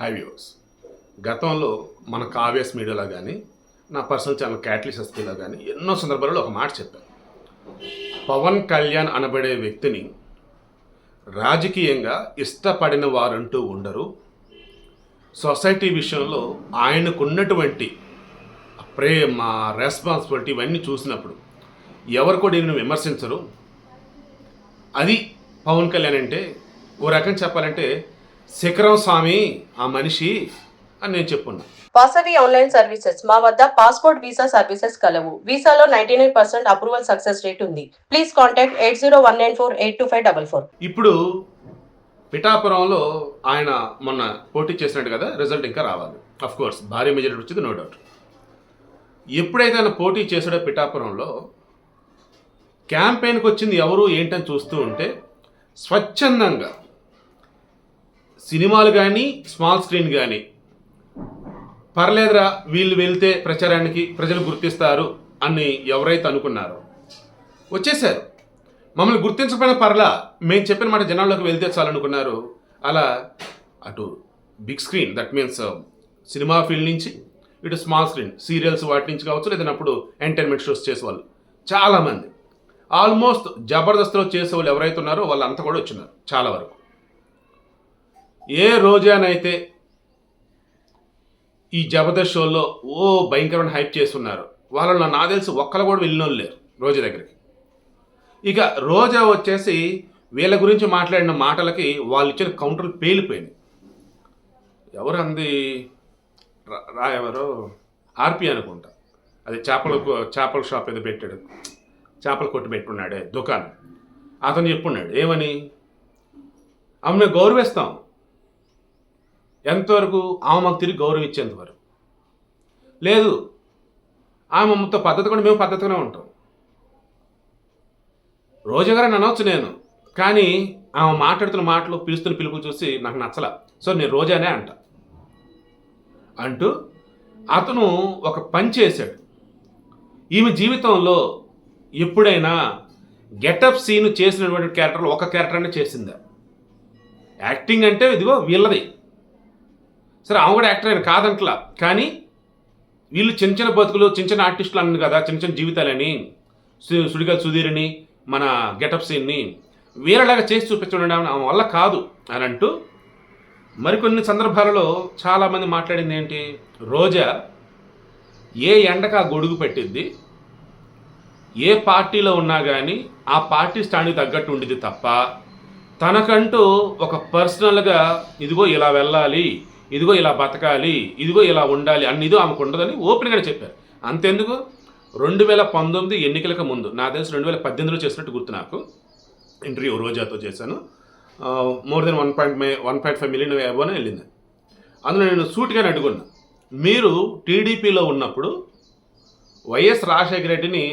High viewers గతంలో మన కావ్యస్ మీడియాలో కానీ నా పర్సనల్ ఛానల్ క్యాట్లిస్ ఎస్పీలో కానీ ఎన్నో సందర్భాల్లో ఒక మాట చెప్పాను. పవన్ కళ్యాణ్ అనబడే వ్యక్తిని రాజకీయంగా ఇష్టపడిన వారంటూ ఉండరు. సొసైటీ విషయంలో ఆయనకున్నటువంటి ప్రేమ రెస్పాన్సిబిలిటీ ఇవన్నీ చూసినప్పుడు ఎవరు కూడా నేను విమర్శించరు. అది పవన్ కళ్యాణ్ అంటే ఓ రకం చెప్పాలంటే శిఖరం స్వామి ఆ మనిషి అని నేను చెప్పున్నా. Vasavi online services. మా వద్ద పాస్పోర్ట్ వీసా సర్వీసెస్ కలవు. వీసాలో ninety nine percent approval success rate ఉంది. Please contact eight zero one nine four eight two five double four. ఇప్పుడు పిఠాపురంలో ఆయన మొన్న పోటీ చేసినట్టు కదా రిజల్ట్ ఇంకా రావాలి. అఫ్ కోర్స్ భారీ మెజారిటీ వచ్చింది నో డౌట్ ఎప్పుడైతే ఆయన పోటీ చేసాడో పిఠాపురంలో క్యాంపెయిన్కి వచ్చింది ఎవరు ఏంటని చూస్తూ ఉంటే స్వచ్ఛందంగా సినిమాలు కానీ స్మాల్ స్క్రీన్ కానీ పర్లేదురా వీళ్ళు వెళ్తే ప్రచారానికి ప్రజలు గుర్తిస్తారు అని ఎవరైతే అనుకున్నారో. వచ్చేసారు మమ్మల్ని గుర్తించకపోయినా పర్లా మేము చెప్పిన మాట జనాల్లోకి వెళ్తే చాలనుకున్నారు అలా అటు big screen that means cinema field నుంచి ఇటు స్మాల్ స్క్రీన్ సీరియల్స్ వాటి నుంచి కావచ్చు లేదంటే అప్పుడు ఎంటర్టైన్మెంట్ షోస్ చేసేవాళ్ళు. చాలామంది ఆల్మోస్ట్ జబర్దస్త్లో చేసేవాళ్ళు ఎవరైతే ఉన్నారో వాళ్ళంతా కూడా వచ్చినారు చాలా వరకు. ఏ రోజానైతే ఈ జబర్దస్త్ షోలో ఓ భయంకరమైన హైప్ చేస్తున్నారు వాళ్ళలో నా తెలిసి ఒక్కరు కూడా వెళ్ళిన లేరు రోజా దగ్గరికి. ఇక రోజా వచ్చేసి వీళ్ళ గురించి మాట్లాడిన మాటలకి వాళ్ళు ఇచ్చిన కౌంటర్లు పేలిపోయింది ఎవరు అంది? రా- ఎవరో? ఆర్పి అనుకుంటా. అది చేపల చేపల షాప్ ఏదో పెట్టాడు. చేపల కొట్టు పెట్టున్నాడే దుకాణం. అతను చెప్పున్నాడు ఏమని? ఆమెను గౌరవిస్తాం. ఎంతవరకు ఆమె మాకు తిరిగి గౌరవం ఇచ్చేంత వరకు. లేదు ఆమె మొత్తం పద్ధతి కూడా మేము పద్ధతిగానే ఉంటాం. రోజు గారు అనవచ్చు నేను కానీ ఆమె మాట్లాడుతున్న మాటలు పిలుస్తున్న పిలుపులు చూసి నాకు నచ్చల. సో నేను రోజానే అంట. అంటూ అతను ఒక పని చేశాడు. ఈమె జీవితంలో ఎప్పుడైనా గెటప్ సీన్ చేసినటువంటి క్యారెక్టర్లు ఒక క్యారెక్టర్ అనే చేసిందా. యాక్టింగ్ అంటే ఇదిగో వీళ్ళది. సరే ఆమె కూడా యాక్టర్ ఆయన కాదంట్లా. కానీ వీళ్ళు చిన్న చిన్న బతుకులు చిన్న చిన్న ఆర్టిస్టులు అన్నారు కదా చిన్న చిన్న జీవితాలని సుడిగా సుధీర్ని మన గెటప్ సీన్ని వీరలాగా చేసి చూపించడం ఆమె వల్ల కాదు అని అంటూ మరికొన్ని సందర్భాలలో చాలామంది మాట్లాడింది ఏంటి? రోజా ఏ ఎండక గొడుగు పెట్టింది ఏ పార్టీలో ఉన్నా కానీ ఆ పార్టీ స్టాండ్కి తగ్గట్టు ఉండేది తప్ప తనకంటూ ఒక పర్సనల్గా ఇదిగో ఇలా వెళ్ళాలి ఇదిగో ఇలా బతకాలి ఇదిగో ఇలా ఉండాలి అన్నిదో ఆమెకు ఉండదని ఓపెన్గా చెప్పారు. అంతెందుకు? రెండు వేల పంతొమ్మిది ఎన్నికలకు ముందు నా తెలిసి రెండు వేల పద్దెనిమిదిలో చేసినట్టు గుర్తు నాకు ఇంటర్వ్యూ రోజాతో చేశాను. More than one point one point five million అబోనే వెళ్ళింది. అందులో నేను సూటిగా అడుగున్నా మీరు టీడీపీలో ఉన్నప్పుడు వైఎస్ రాజశేఖర రెడ్డిని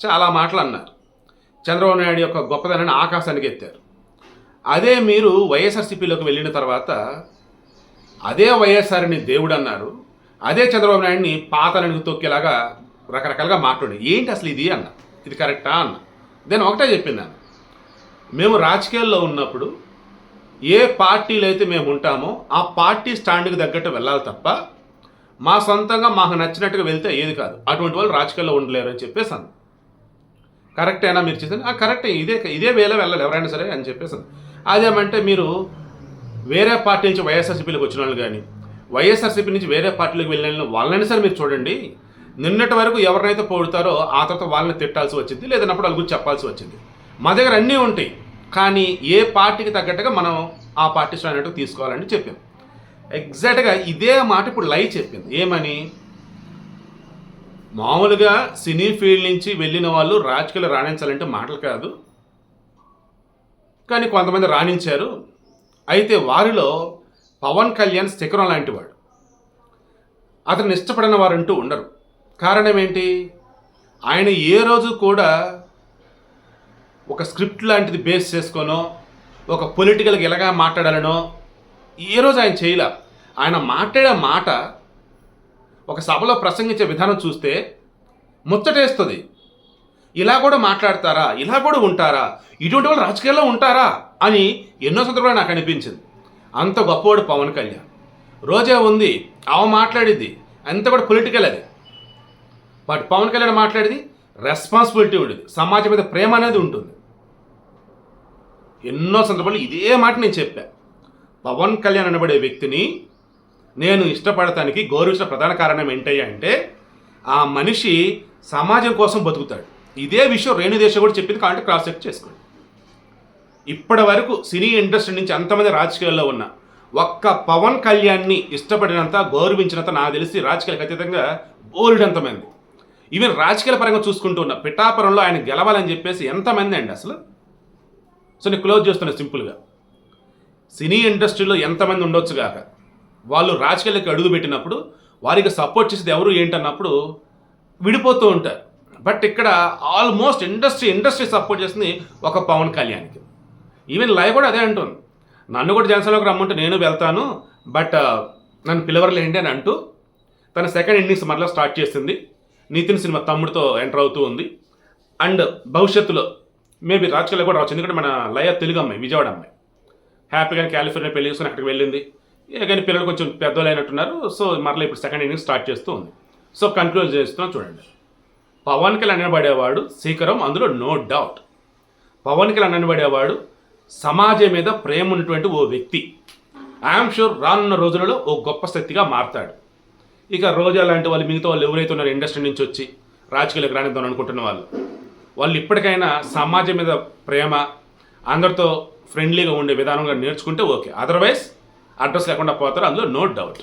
చాలా మాటలు అన్నారు. చంద్రబాబు నాయుడు యొక్క గొప్పదనాన్ని ఆకాశానికి ఎత్తారు. అదే మీరు వైఎస్ఆర్సీపీలోకి వెళ్ళిన తర్వాత అదే వైఎస్ఆర్ని దేవుడు అన్నారు అదే చంద్రబాబు నాయుడిని పాతలను తొక్కేలాగా రకరకాలుగా మాట్లాడు. ఏంటి అసలు ఇది అన్న? ఇది కరెక్టా అన్న? నేను ఒకటే చెప్పిందాను మేము రాజకీయాల్లో ఉన్నప్పుడు ఏ పార్టీలు అయితే మేము ఉంటామో ఆ పార్టీ స్టాండ్కి తగ్గట్టు వెళ్ళాలి తప్ప మా సొంతంగా మాకు నచ్చినట్టుగా వెళ్తే ఏది కాదు. అటువంటి వాళ్ళు రాజకీయాల్లో ఉండలేరు అని చెప్పేసాను. కరెక్టేనా మీరు చేసింది? ఆ కరెక్టే. ఇదే ఇదే వేలో వెళ్ళాలి ఎవరైనా సరే అని చెప్పేసాను. అదేమంటే మీరు వేరే పార్టీ నుంచి వైఎస్ఆర్సీపీలోకి వచ్చిన వాళ్ళు కానీ వైఎస్ఆర్సీపీ నుంచి వేరే పార్టీలోకి వెళ్ళిన వాళ్ళని సరే మీరు చూడండి. నిన్నటి వరకు ఎవరినైతే పోడతారో ఆ తర్వాత వాళ్ళని తిట్టాల్సి వచ్చింది లేదన్నప్పుడు వాళ్ళ గురించి చెప్పాల్సి వచ్చింది. మా దగ్గర అన్నీ ఉంటాయి కానీ ఏ పార్టీకి తగ్గట్టుగా మనం ఆ పార్టీ స్టాండ్ తీసుకోవాలని చెప్పాం. ఎగ్జాక్ట్గా ఇదే మాట ఇప్పుడు లై చెప్పింది. ఏమని? మామూలుగా సినీ ఫీల్డ్ నుంచి వెళ్ళిన వాళ్ళు రాజకీయాలు రాణించాలంటే మాటలు కాదు. కానీ కొంతమంది రాణించారు. అయితే వారిలో పవన్ కళ్యాణ్ శిఖరం లాంటి వాడు. అతను ఇష్టపడిన వారంటూ ఉండరు. కారణం ఏంటి? ఆయన ఏ రోజు కూడా ఒక స్క్రిప్ట్ లాంటిది బేస్ చేసుకోనో ఒక పొలిటికల్గా ఎలాగా మాట్లాడాలనో ఏ రోజు ఆయన చేయలే. ఆయన మాట్లాడే మాట ఒక సభలో ప్రసంగించే విధానం చూస్తే ముచ్చటేస్తుంది. ఇలా కూడా మాట్లాడతారా? ఇలా కూడా ఉంటారా? ఇటువంటి వాళ్ళు రాజకీయాల్లో ఉంటారా? అని ఎన్నో సందర్భాలు నాకు అనిపించింది. అంత గొప్పవాడు పవన్ కళ్యాణ్. రోజా ఉంది ఆమె మాట్లాడిద్ది అంత కూడా పొలిటికల్ అది. బట్ పవన్ కళ్యాణ్ మాట్లాడేది రెస్పాన్సిబిలిటీ ఉండేది సమాజం మీద ప్రేమ అనేది ఉంటుంది. ఎన్నో సందర్భాలు ఇదే మాట నేను చెప్పా. పవన్ కళ్యాణ్ అనబడే వ్యక్తిని నేను ఇష్టపడటానికి గౌరవించిన ప్రధాన కారణం ఏంటయ్యా అంటే ఆ మనిషి సమాజం కోసం బతుకుతాడు. ఇదే విషయం రేణుదేశ కూడా చెప్పింది కాబట్టి క్రాస్ చెక్ చేసుకోండి. ఇప్పటి వరకు సినీ ఇండస్ట్రీ నుంచి అంతమంది రాజకీయాల్లో ఉన్న ఒక్క పవన్ కళ్యాణ్ని ఇష్టపడినంత గౌరవించినంత నాకు తెలిసి రాజకీయాలు ఖచ్చితంగా బోల్డంతమంది. ఈవెన్ రాజకీయాల పరంగా చూసుకుంటూ ఉన్న పిఠాపురంలో ఆయన గెలవాలని చెప్పేసి ఎంతమంది అండి అసలు? సో నేను క్లోజ్ చేస్తున్నా సింపుల్గా. సినీ ఇండస్ట్రీలో ఎంతమంది ఉండొచ్చు కాక వాళ్ళు రాజకీయాలకు అడుగు పెట్టినప్పుడు వారికి సపోర్ట్ చేసేది ఎవరు ఏంటన్నప్పుడు విడిపోతూ ఉంటారు. బట్ ఇక్కడ ఆల్మోస్ట్ ఇండస్ట్రీ ఇండస్ట్రీ సపోర్ట్ చేస్తుంది ఒక పవన్ కళ్యాణ్కి. ఈవెన్ లైవ్ కూడా అదే అంటుంది. నన్ను కూడా జనసేనలోకి రమ్మంటే నేను వెళ్తాను బట్ uh, నన్ను పిలవరలేండి అని అంటూ తన సెకండ్ ఇన్నింగ్స్ మరలా స్టార్ట్ చేసింది. నితిన్ సినిమా తమ్ముడితో ఎంటర్ అవుతూ ఉంది. అండ్ భవిష్యత్తులో మేబీ రాజకీయాలు కూడా రావచ్చు. ఎందుకంటే మన లయ తెలుగు అమ్మాయి విజయవాడ అమ్మాయి. హ్యాపీగా కాలిఫోర్నియా పెళ్ళి చేసుకుని అక్కడికి వెళ్ళింది. కానీ పిల్లలు కొంచెం పెద్దవాళ్ళు అయినట్టున్నారు. సో మరలా ఇప్పుడు సెకండ్ ఇన్నింగ్స్ స్టార్ట్ చేస్తూ ఉంది. సో కన్క్లూడ్ చేస్తున్నాం చూడండి. పవన్ కళ్యాణ్ అనబడేవాడు శీకరం అందులో నో డౌట్ పవన్ కళ్యాణ్ అనబడేవాడు సమాజం మీద ప్రేమ ఉన్నటువంటి ఓ వ్యక్తి. ఐఎమ్ షూర్ రానున్న రోజులలో ఓ గొప్ప శక్తిగా మారతాడు. ఇక రోజా లాంటి వాళ్ళు మిగతా వాళ్ళు ఎవరైతే ఉన్నారో ఇండస్ట్రీ నుంచి వచ్చి రాజకీయాలకు రానిద్దాం అనుకుంటున్న వాళ్ళు వాళ్ళు ఇప్పటికైనా సమాజం మీద ప్రేమ అందరితో ఫ్రెండ్లీగా ఉండే విధానంగా నేర్చుకుంటే ఓకే. అదర్వైజ్ అడ్రస్ లేకుండా పోతారు అందులో నో డౌట్